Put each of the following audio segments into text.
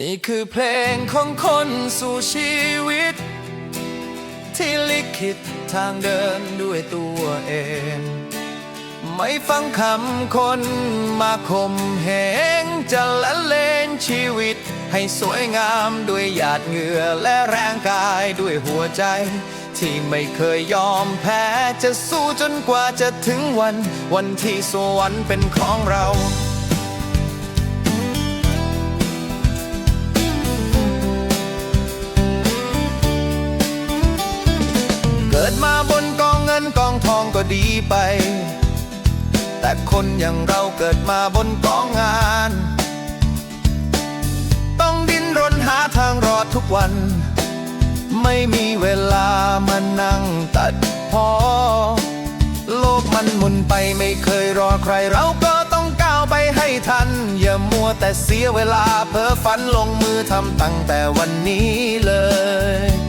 นี่คือเพลงของคนสู่ชีวิต ที่ลิขิตทางเดินด้วยตัวเอง ไม่ฟังคำคนมาข่มเหงจะละเลงชีวิต ให้สวยงามด้วยหยาดเหงื่อและแรงกายด้วยหัวใจ ที่ไม่เคยยอมแพ้จะสู้จนกว่าจะถึงวัน วันที่สวรรค์เป็นของเรา เกิดมาบนกองเงินกองทองก็ดีไป แต่คนอย่างเราเกิดมาบนกองงาน ต้องดิ้นรนหาทางรอดทุกวัน ไม่มีเวลามานั่งตัดพอ โลกมันหมุนไปไม่เคยรอใครเราก็ต้องก้าวไปให้ทัน อย่ามัวแต่เสียเวลาเพ้อฝันลงมือทำตั้งแต่วันนี้เลย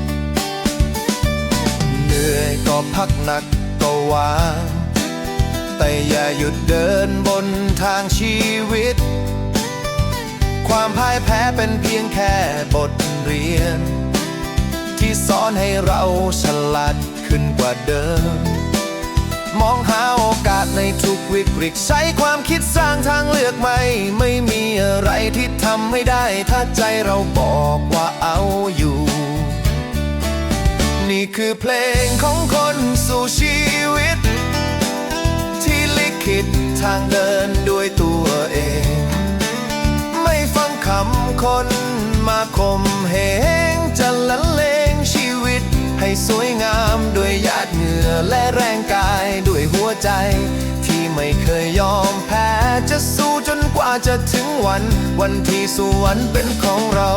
พักหนักก็วาง แต่อย่าหยุดเดินบนทางชีวิต ความพ่ายแพ้เป็นเพียงแค่บทเรียน ที่สอนให้เราฉลาดขึ้นกว่าเดิม มองหาโอกาสในทุกวิกฤตใช้ความคิดสร้างทางเลือกใหม่ ไม่มีอะไรที่ทำไม่ได้ ถ้าใจเราบอกว่าเอาอยู่ คือเพลงของคนสู่ชีวิต ที่ลิขิตทางเดินด้วยตัวเอง ไม่ฟังคำคนมาข่มเหงจะละเลงชีวิต ให้สวยงามด้วยหยาดเหงื่อและแรงกายด้วยหัวใจ ที่ไม่เคยยอมแพ้จะสู้จนกว่าจะถึงวัน วันที่สวรรค์เป็นของเรา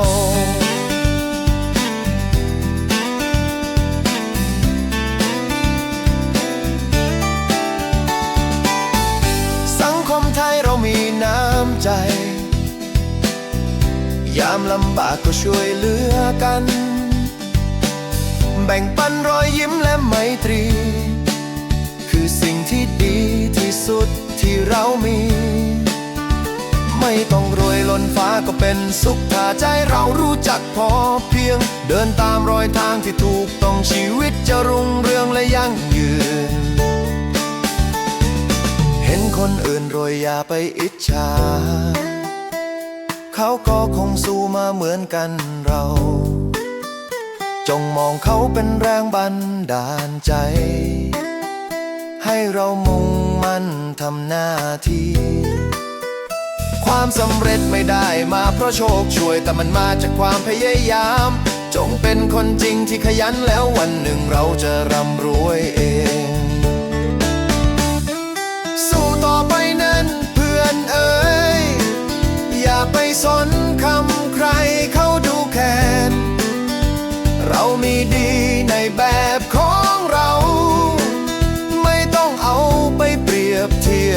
ยามลำบากก็ช่วยเหลือกัน แบ่งปันรอยยิ้มและไมตรี คือสิ่งที่ดีที่สุดที่เรามี ไม่ต้องรวยล้นฟ้าก็เป็นสุขถ้าใจเรารู้จักพอเพียง เดินตามรอยทางที่ถูกต้องชีวิตจะรุ่งเรืองและยั่งยืน เห็นคนอื่นรวยอย่าไปอิจฉา เขาก็คงสู้มาเหมือนกันเรา จงมองเขาเป็นแรงบันดาลใจ ให้เรามุ่งมั่นทำหน้าที่ ความสำเร็จไม่ได้มาเพราะโชคช่วยแต่มันมาจากความพยายาม จงเป็นคนจริงที่ขยันแล้ววันหนึ่งเราจะร่ำรวยเอง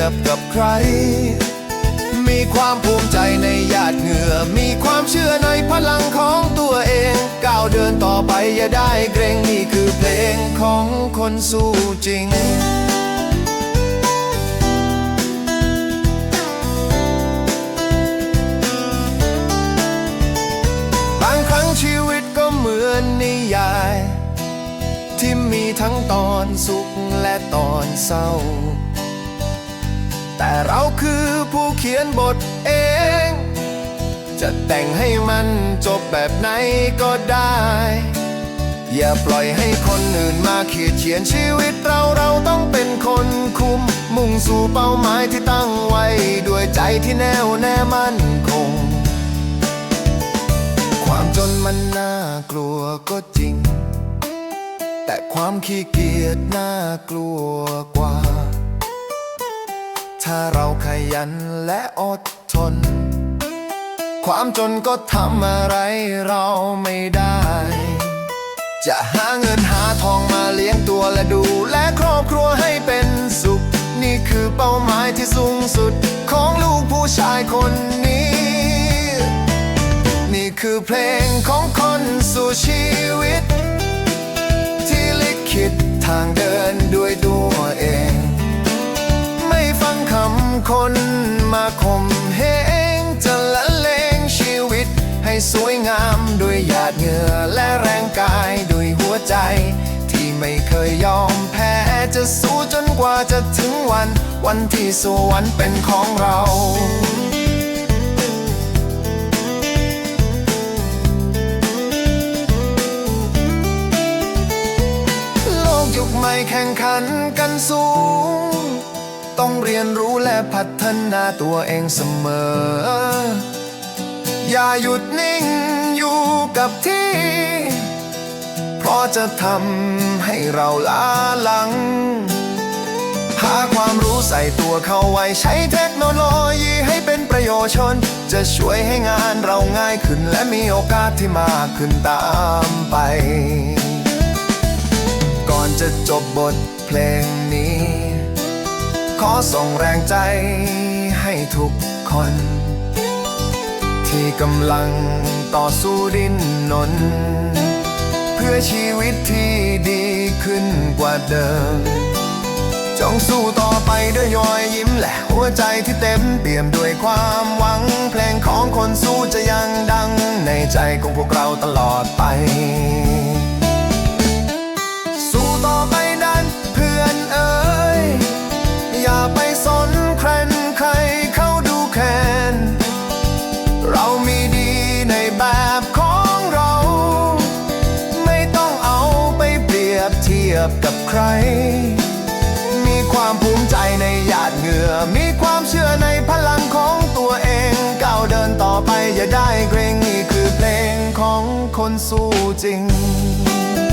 ยบกับใคร มีความภูมิใจในหยาดเหงื่อ มีความเชื่อในพลังของตัวเอง ก้าวเดินต่อไปอย่าได้เกรงนี่คือเพลงของคนสู้จริงบางครั้งชีวิตก็เหมือนนิยาย ที่มีทั้งตอนสุขและตอนเศร้า แต่เราคือผู้เขียนบทเอง จะแต่งให้มันจบแบบไหนก็ได้ อย่าปล่อยให้คนอื่นมาเขีดเขียนชีวิตเราเราต้องเป็นคนคุม มุ่งสู่เป้าหมายที่ตั้งไว้ ด้วยใจที่แน่วแน่มั่นคง ความจนมันน่ากลัวก็จริง แต่ความขี้เกียจน่ากลัวกว่า ถ้าเราขยันและอดทน ความจนก็ทำอะไรเราไม่ได้ จะหาเงินหาทองมาเลี้ยงตัวและดูแลครอบครัวให้เป็นสุข นี่คือเป้าหมายที่สูงสุดของลูกผู้ชายคนนี้ นี่คือเพลงของคนสู่ชี คนมาข่มเหงจะละเลงชีวิต ให้สวยงามด้วยหยาดเหงื่อและแรงกายด้วยหัวใจ ที่ไม่เคยยอมแพ้จะสู้จนกว่าจะถึงวัน วันที่สวรรค์เป็นของเราโลกยุคใหม่แข่งขันกันสูง ต้องเรียนรู้และพัฒนาตัวเองเสมอ อย่าหยุดนิ่งอยู่กับที่ เพราะจะทำให้เราล้าหลัง หาความรู้ใส่ตัวเข้าไว้ ใช้เทคโนโลยีให้เป็นประโยชน์จะช่วยให้งานเราง่ายขึ้น และมีโอกาสที่มากขึ้นตามไป ก่อนจะจบบทเพลงนี้ ขอส่งแรงใจให้ทุกคน ที่กำลังต่อสู้ดิ้นนน เพื่อชีวิตที่ดีขึ้นกว่าเดิม จงสู้ต่อไปด้วยรอยยิ้มและหัวใจที่เต็มเปี่ยมด้วยความหวัง เพลงของคนสู้จะยังดัง ในใจของพวกเราตลอดไป ใคร มีความภูมิใจในหยาดเหงื่อ มีความเชื่อในพลังของตัวเองก้าวเดินต่อไปอย่าได้เกรงนี่คือเพลงของคนสู้จริง